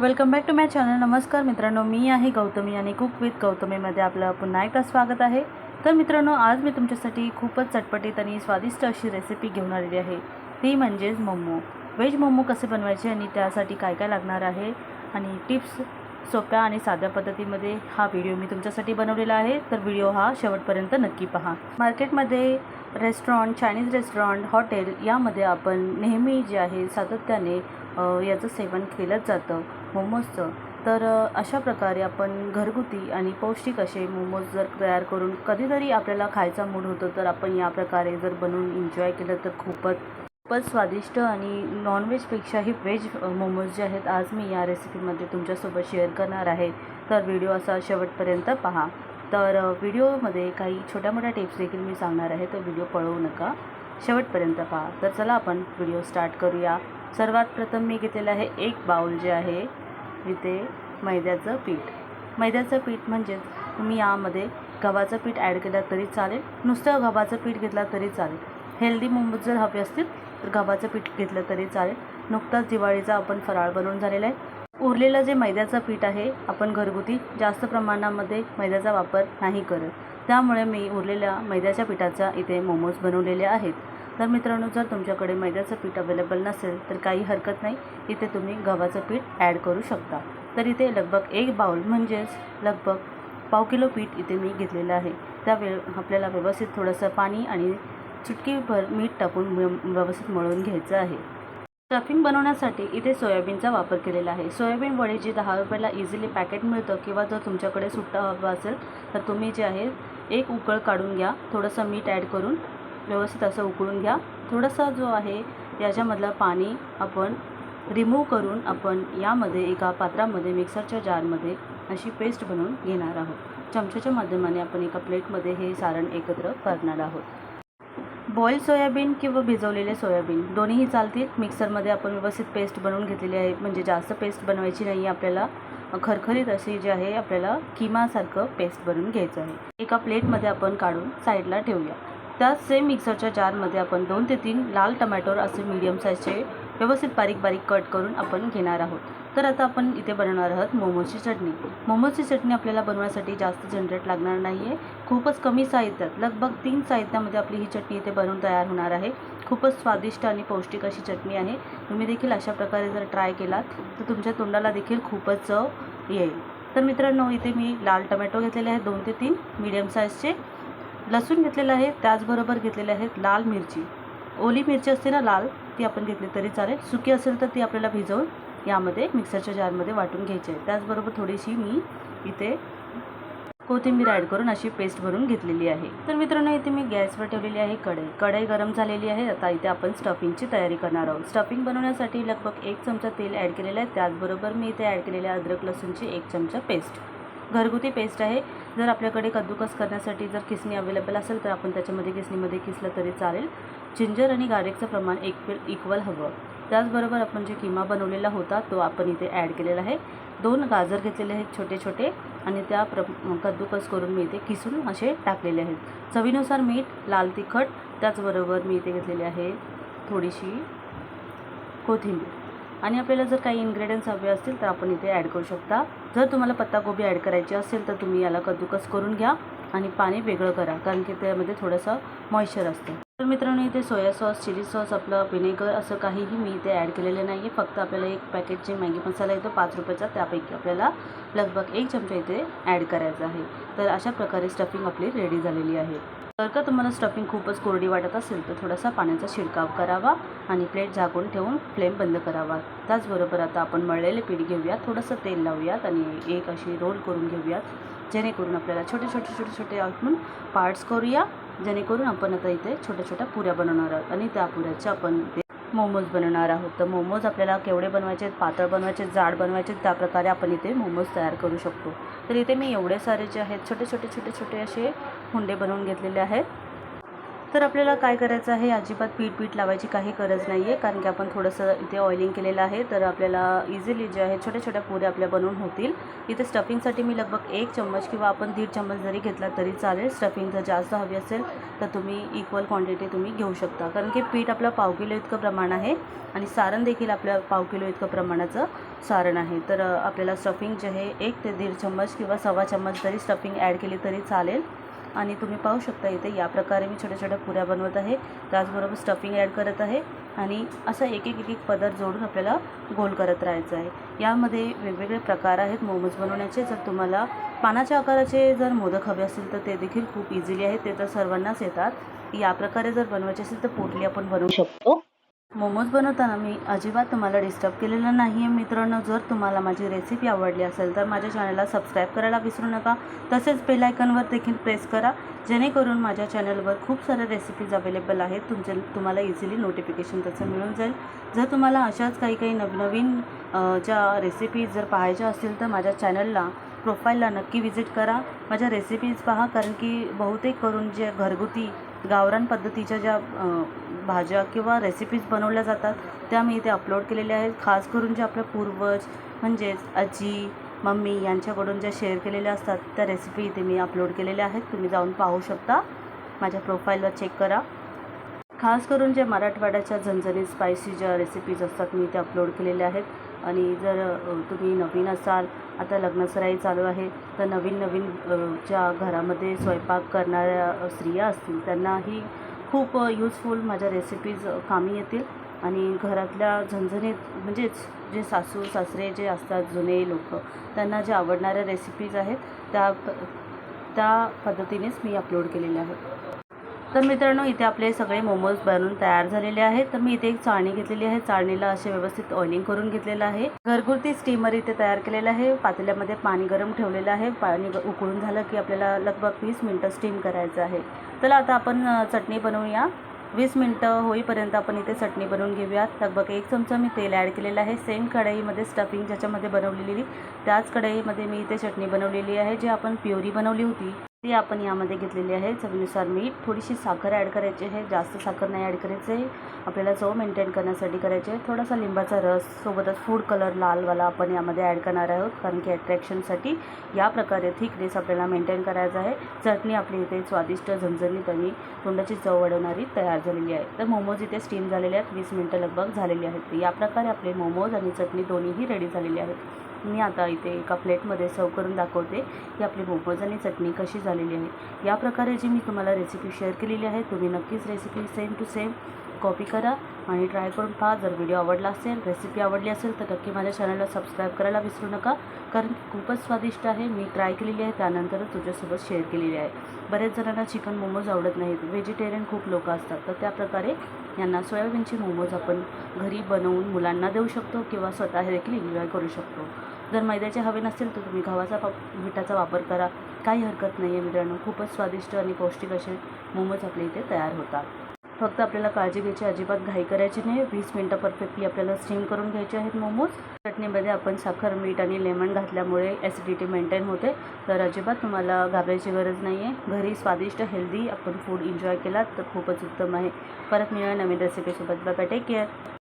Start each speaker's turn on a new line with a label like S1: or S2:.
S1: Welcome back to my channel. नमस्कार मित्रांनो मी आहे गौतमी आणि कुक विथ गौतमीमध्ये आपलं पुन्हा एकदा स्वागत आहे. तर मित्रांनो आज मी तुमच्यासाठी खूपच चटपटीत आणि स्वादिष्ट अशी रेसिपी घेऊन आलेली आहे. ती म्हणजेच मोमो. व्हेज मोमो कसे बनवायचे आणि त्यासाठी काय काय लागणार आहे आणि टिप्स सोप्या आणि साध्या पद्धतीमध्ये हा व्हिडिओ मी तुमच्यासाठी बनवलेला आहे. तर व्हिडिओ हा शेवटपर्यंत नक्की पहा. मार्केटमध्ये रेस्टॉरंट चायनीज रेस्टॉरंट हॉटेल यामध्ये आपण नेहमी जे आहे सातत्याने याचं सेवन केलंच जातं. मोमोजचं. तर अशा प्रकारे आपण घरगुती आणि पौष्टिक असे मोमोज जर तयार करून कधीतरी आपल्याला खायचा मूड होतो तर आपण या प्रकारे जर बनवून एन्जॉय केलं तर खूपच खूपच स्वादिष्ट आणि नॉनव्हेजपेक्षाही व्हेज मोमोज जे आहेत आज मी या रेसिपीमध्ये तुमच्यासोबत शेअर करणार आहे. तर व्हिडिओ असा शेवटपर्यंत पहा. तर व्हिडिओमध्ये काही छोट्या मोठ्या टिप्स देखील मी सांगणार आहे तर व्हिडिओ पळवू नका. शेवटपर्यंत पहा. तर चला आपण व्हिडिओ स्टार्ट करूया. सर्वात प्रथम मी घेतलेलं आहे एक बाउल जे आहे इथे मैद्याचं पीठ. मैद्याचं पीठ म्हणजेच तुम्ही यामध्ये गव्हाचं पीठ ॲड केलं तरी चालेल. नुसतं गव्हाचं पीठ घेतलं तरी चालेल. हेल्दी मोमोज जर हवे असतील तर गव्हाचं पीठ घेतलं तरी चालेल. नुकताच दिवाळीचा आपण फराळ बनवून झालेला आहे. उरलेलं जे मैद्याचं पीठ आहे आपण घरगुती जास्त प्रमाणामध्ये मैद्याचा वापर नाही करत. त्यामुळे मी उरलेल्या मैद्याच्या पिठाचा इथे मोमोज बनवलेले आहेत. तर मित्रांनो जर तुमच्याकडे मैद्याचं पीठ अवेलेबल नसेल तर काही हरकत नाही. इथे तुम्ही गव्हाचं पीठ ॲड करू शकता. तर इथे लगभग एक बाउल म्हणजेच लगभग पाव किलो पीठ इथे मी घेतलेलं आहे. त्यावे आपल्याला व्यवस्थित थोडंसं पाणी आणि चुटकीभर मीठ टाकून व्यवस्थित मळून घ्यायचं आहे. स्टफिंग बनवण्यासाठी इथे सोयाबीनचा वापर केलेला आहे. सोयाबीन वडे जे दहा रुपयाला इझिली पॅकेट मिळतं किंवा जर तुमच्याकडे सुट्टा हवा असेल तर तुम्ही जे आहे एक उकळ काढून घ्या. थोडंसं मीठ ॲड करून व्यवस्थित असं उकळून घ्या. थोडासा जो आहे याच्यामधलं पाणी आपण रिमूव्ह करून आपण यामध्ये एका पात्रामध्ये मिक्सरच्या जारमध्ये अशी पेस्ट बनवून घेणार आहोत. चमच्याच्या माध्यमाने आपण एका प्लेटमध्ये हे सारण एकत्र करणार आहोत. बॉईल सोयाबीन किंवा भिजवलेले सोयाबीन दोन्हीही चालतील. मिक्सरमध्ये आपण व्यवस्थित पेस्ट बनवून घेतलेली आहे. म्हणजे जास्त पेस्ट बनवायची नाही. आपल्याला खरखरीत अशी जी आहे आपल्याला किमासारखं पेस्ट बनवून घ्यायचं आहे. एका प्लेटमध्ये आपण काढून साईडला ठेवूया. त्याच सेम मिक्सरच्या जारमध्ये आपण दोन ते तीन लाल टमॅटोर असे मीडियम साईजचे व्यवस्थित बारीक बारीक कट करून आपण घेणार आहोत. तर आता आपण इथे बनवणार आहोत मोमोजची चटणी. मोमोजची चटणी आपल्याला बनवण्यासाठी जास्त जनरेट लागणार नाही आहे खूपच कमी साहित्यात लगभग तीन साहित्यामध्ये आपली ही चटणी इथे बनवून तयार होणार आहे. खूपच स्वादिष्ट आणि पौष्टिक अशी चटणी आहे. तुम्ही देखील अशा प्रकारे जर ट्राय केलात तर तुमच्या तोंडाला देखील खूपच चव येईल. तर मित्रांनो इथे मी लाल टमॅटो घेतलेले आहेत दोन ते तीन मीडियम साईजचे लसूण घेतलेलं आहे त्याचबरोबर घेतलेले आहेत लाल मिरची. ओली मिरची असते ना लाल ती आपण घेतली तरी चालेल. सुकी असेल तर ती आपल्याला भिजवून यामध्ये मिक्सरच्या जारमध्ये वाटून घ्यायची आहे. त्याचबरोबर थोडीशी मी इथे कोथिंबीर ॲड करून अशी पेस्ट भरून घेतलेली आहे. तर मित्रांनो इथे मी गॅसवर ठेवलेली आहे कढई. कढई गरम झालेली आहे. आता इथे आपण स्टफिंगची तयारी करणार आहोत. स्टफिंग बनवण्यासाठी लगभग एक चमचा तेल ॲड केलेलं आहे. त्याचबरोबर मी इथे ॲड केलेल्या अद्रक लसूणची एक चमचा पेस्ट घरगुती पेस्ट आहे. जर आपल्याकडे कद्दूकस करण्यासाठी जर किसणी अवेलेबल असेल तर आपण त्याच्यामध्ये किसणीमध्ये किसलं तरी चालेल. जिंजर आणि गार्लिकचं प्रमाण एक इक्वल हवं. त्याचबरोबर आपण जे किमा बनवलेला होता तो आपण इथे ॲड केलेला आहे. दोन गाजर घेतलेले आहेत छोटे छोटे आणि त्या प्र कद्दूकस करून मी इथे किसून असे टाकलेले आहेत. चवीनुसार मीठ लाल तिखट त्याचबरोबर मी इथे घेतलेले आहे थोडीशी कोथिंबीर. आणि आपल्याला जर काही इन्ग्रेडियंट्स हवे असतील तर आपण इथे ॲड करू शकता. जर तुम्हाला पत्ताकोबी ॲड करायची असेल तर तुम्ही याला कद्दूकस करून घ्या आणि पाणी वेगळं करा कारण की त्यामध्ये थोडंसं मॉइश्चर असतं. तर मित्रांनो इथे सोया सॉस चिली सॉस आपलं व्हिनेगर असं काहीही मी इथे ॲड केलेलं नाही आहे फक्त आपल्याला एक पॅकेटचे मॅगी मसाला येतो पाच रुपयाचा. त्यापैकी आपल्याला लगभग एक चमचा इथे ॲड करायचा आहे. तर अशा प्रकारे स्टफिंग आपली रेडी झालेली आहे. जर का तुम्हाला स्टफिंग खूपच कोरडी वाटत असेल तर थोडासा पाण्याचा शिडकाव करावा आणि प्लेट झाकून ठेवून फ्लेम बंद करावा. त्याचबरोबर आता आपण मळलेले पीठ घेऊयात थोडंसं तेल लावूयात आणि एक अशी रोल करून घेऊयात जेणेकरून आपल्याला छोटे छोटे छोटे छोटे आपण पार्ट्स करूया जेणेकरून आपण आता इथे छोट्या छोट्या पुऱ्या बनवणार आहोत. आणि त्या पुऱ्याच्या आपण मोमोज बनवणार आहोत. तर मोमोज आपल्याला केवढे बनवायचे पातळ बनवायचे जाड बनवायचे आहेत, त्याप्रकारे आपण इथे मोमोज तयार करू शकतो. तर इथे मी एवढे सारे जे आहेत छोटे छोटे छोटे छोटे असे हुंडे बनवून घेतलेले आहेत. तर आपल्याला काय करायचं आहे? अजिबात पीठ पीठ लावायची काही गरज नाही आहे कारण की आपण थोडंसं इथे ऑइलिंग केलेलं आहे. तर आपल्याला इझिली जे आहे छोट्या छोट्या पुऱ्या आपल्या बनवून होतील. इथे स्टफिंगसाठी मी लगभग एक चम्मच किंवा आपण दीड चम्मच जरी घेतला तरी चालेल. स्टफिंग जर जास्त हवी असेल तर तुम्ही इक्वल क्वांटिटी तुम्ही घेऊ शकता. कारण की पीठ आपलं पाव किलो इतकं प्रमाण आहे आणि सारण देखील आपल्या पाव किलो इतकं प्रमाणाचं सारण आहे. तर आपल्याला स्टफिंग जे आहे एक ते दीड चम्मच किंवा सव्वा चम्मच जरी स्टफिंग ॲड केली तरी चालेल. आणि तुम्ही पाहू शकता इथे या प्रकारे मी छोट्या छोट्या पुऱ्या बनवत आहे. त्याचबरोबर स्टफिंग ॲड करत आहे आणि असा एक एक एक एक पदार्थ जोडून आपल्याला गोल करत राहायचं आहे. यामध्ये वेगवेगळे प्रकार आहेत मोमोज बनवण्याचे. जर तुम्हाला पानाच्या आकाराचे जर मोदक हवे असतील तर ते देखील खूप इझिली आहेत. ते तर सर्वांनाच येतात. या प्रकारे जर बनवायचे असेल तर पोटली आपण बनवू शकतो. मोमोज बनवताना मी अजिबात तुम्हाला डिस्टर्ब केलेलं नाही आहे मित्रांनो जर तुम्हाला माझी रेसिपी आवडली असेल तर माझ्या चॅनलला सबस्क्राईब करायला विसरू नका. तसेच बेलायकनवर देखील प्रेस करा. जेणेकरून माझ्या चॅनलवर खूप साऱ्या रेसिपीज अवेलेबल आहेत. तुमचे तुम्हाला इझिली नोटिफिकेशन त्याचं मिळून जाईल. जर तुम्हाला अशाच काही काही नवनवीन ज्या रेसिपीज जर पाहायच्या असतील तर माझ्या चॅनलला प्रोफाईलला नक्की विजिट करा. माझ्या रेसिपीज पहा कारण की बहुतेक करून जे घरगुती गावरान पद्धतीच्या ज्या भाज्या किंवा रेसिपीज बनवल्या जातात त्या मी इथे अपलोड केलेल्या आहेत. खास करून जे आपल्या पूर्वज म्हणजेच आजी मम्मी यांच्याकडून ज्या शेअर केलेल्या असतात त्या रेसिपी इथे मी अपलोड केलेल्या आहेत. तुम्ही जाऊन पाहू शकता. माझ्या प्रोफाईलवर चेक करा. खास करून जे मराठवाड्याच्या झणझणीत स्पायसी ज्या रेसिपीज असतात मी ते अपलोड केलेल्या आहेत. आणि जर तुम्ही नवीन असाल आता लग्नसराई चालू आहे तर नवीन नवीन ज्या घरामध्ये स्वयंपाक करणाऱ्या स्त्रिया असतील त्यांनाही खूप यूजफुल माझ्या रेसिपीज कामी येतील. आणि घरातल्या झणझणीत म्हणजेच जे सासू सासरे जे असतात जुने लोक त्यांना जे आवडणाऱ्या रेसिपीज आहेत त्या प त्या पद्धतीनेच मी अपलोड केलेल्या आहेत. तर मित्रांनो इथे आपले सगळे मोमोज बनवून तयार झालेले आहेत. तर मी इथे एक चाळणी घेतलेली आहे. चाळणीला असे व्यवस्थित ऑइलिंग करून घेतलेलं आहे. घरगुती स्टीमर इथे तयार केलेलं आहे. पातेल्यामध्ये पाणी गरम ठेवलेलं आहे. पाणी ग- उकळून झालं की आपल्याला लगभग वीस मिनटं स्टीम करायचं आहे. चला आता आपण चटणी बनवूया. वीस मिनटं होईपर्यंत आपण इथे चटणी बनवून घेऊयात. लगभग एक चमचा मी तेल ॲड केलेलं आहे. सेम कढईमध्ये स्टफिंग ज्याच्यामध्ये बनवलेली. त्याच कढईमध्ये मी इथे चटणी बनवलेली आहे जी आपण प्युरी बनवली होती. ती आपण यामध्ये घेतलेली आहे. चवीनुसार मीठ थोडीशी साखर ॲड करायची आहे. जास्त साखर नाही ॲड करायचं आहे. आपल्याला चव मेंटेन करण्यासाठी करायची आहे. थोडासा लिंबाचा रस सोबतच फूड कलर लालवाला आपण यामध्ये ॲड करणार आहोत. कारण की अट्रॅक्शनसाठी या प्रकारे थिकनेस आपल्याला मेंटेन करायचा आहे. चटणी आपली इथे स्वादिष्ट झणझणीत आणि तोंडाची चव वाढवणारी तयार झालेली आहे. तर मोमोज इथे स्टीम झालेले आहेत. वीस मिनटं लगभग झालेली आहेत. या प्रकारे आपले मोमोज आणि चटणी दोन्हीही रेडी झालेली आहेत. मी आता इथे एका प्लेटमध्ये सर्व करून दाखवते की आपली मोमोज आणि चटणी कशी झालेली आहे. या प्रकारे जी मी तुम्हाला रेसिपी शेअर केलेली आहे तुम्ही नक्कीच recipe same to same copy करा आणि ट्राय करून पहा. जर व्हिडिओ आवडला असेल रेसिपी आवडली असेल तर नक्की माझ्या चॅनलला सबस्क्राईब करायला विसरू नका. कारण खूपच स्वादिष्ट आहे. मी ट्राय केलेली आहे त्यानंतरच तुझ्यासोबत शेअर केलेली आहे. बरेच जणांना चिकन मोमोज आवडत नाहीत. व्हेजिटेरियन खूप लोक असतात. तर त्या प्रकारे यांना सोयाबीनचे मोमोज आपण घरी बनवून मुलांना देऊ शकतो किंवा स्वतः देखील एन्जॉय करू शकतो. जर मैद्याचे हवे नसतील तर तुम्ही गव्हाचा पा पिठाचा वापर करा. काही हरकत नाही आहे मित्रांनो. खूपच स्वादिष्ट आणि पौष्टिक असे मोमोज आपल्या इथे तयार होतात. फक्त आपल्याला काळजी घ्यायची अजिबात घाई करायची नाही. वीस मिनटं परफेक्टली आपल्याला स्टीम करून घ्यायचे आहेत मोमोज. चटणीमध्ये आपण साखर मीठ आणि लेमन घातल्यामुळे ॲसिडिटी मेंटेन होते. तर अजिबात तुम्हाला घाबरायची गरज नाही आहे घरी स्वादिष्ट हेल्दी आपण फूड एन्जॉय केलात तर खूपच उत्तम आहे. परत मिळूया नवीन रेसिपीसोबत बाय टेक केअर